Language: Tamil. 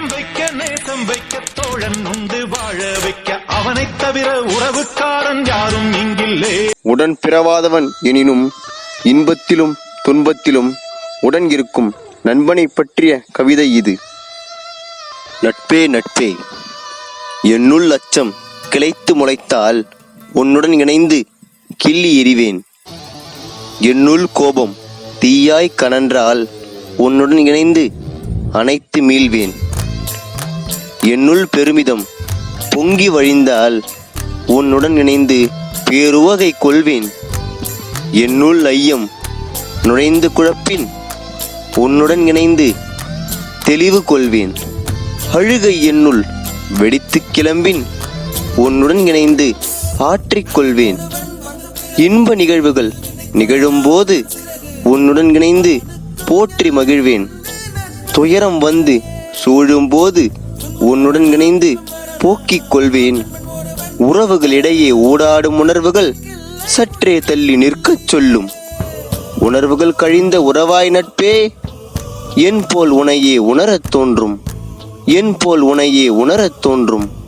நேசம் வைக்க தோழன் உண்டு வாழ வைக்க. அவனை தவிர உறவுக்காரன் யாரும் இங்கில்லே. உடன் பிறவாதவன் எனினும் இன்பத்திலும் துன்பத்திலும் உடன் இருக்கும் நண்பனை பற்றிய கவிதை இது. நட்பே நட்பே. என்னுள் அச்சம் கிளைத்து முளைத்தால் உன்னுடன் இணைந்து கிள்ளி எறிவேன். என்னுள் கோபம் தீயாய் கனன்றால் உன்னுடன் இணைந்து அணைத்து மீள்வேன். என்னுள் பெருமிதம் பொங்கி வழிந்தால் உன்னுடன் இணைந்து பேருவகை கொள்வேன். என்னுள் ஐயம் நுழைந்து குழப்பின் உன்னுடன் இணைந்து தெளிவு கொள்வேன். அழுகை என்னுள் வெடித்துக் கிளம்பின் உன்னுடன் இணைந்து ஆற்றிக்கொள்வேன் இன்ப நிகழ்வுகள் நிகழும்போது உன்னுடன் இணைந்து போற்றி மகிழ்வேன். துயரம் வந்து சூழும்போது உன்னுடன் இணைந்து போக்கிக் கொள்வேன். உறவுகளிடையே ஊடாடும் உணர்வுகள் சற்றே தள்ளி நிற்கச் சொல்லும். உணர்வுகள் கழிந்த உறவாய் நட்பே என் போல் உனையே உணரத் தோன்றும். என் போல் உனையே உணரத் தோன்றும்.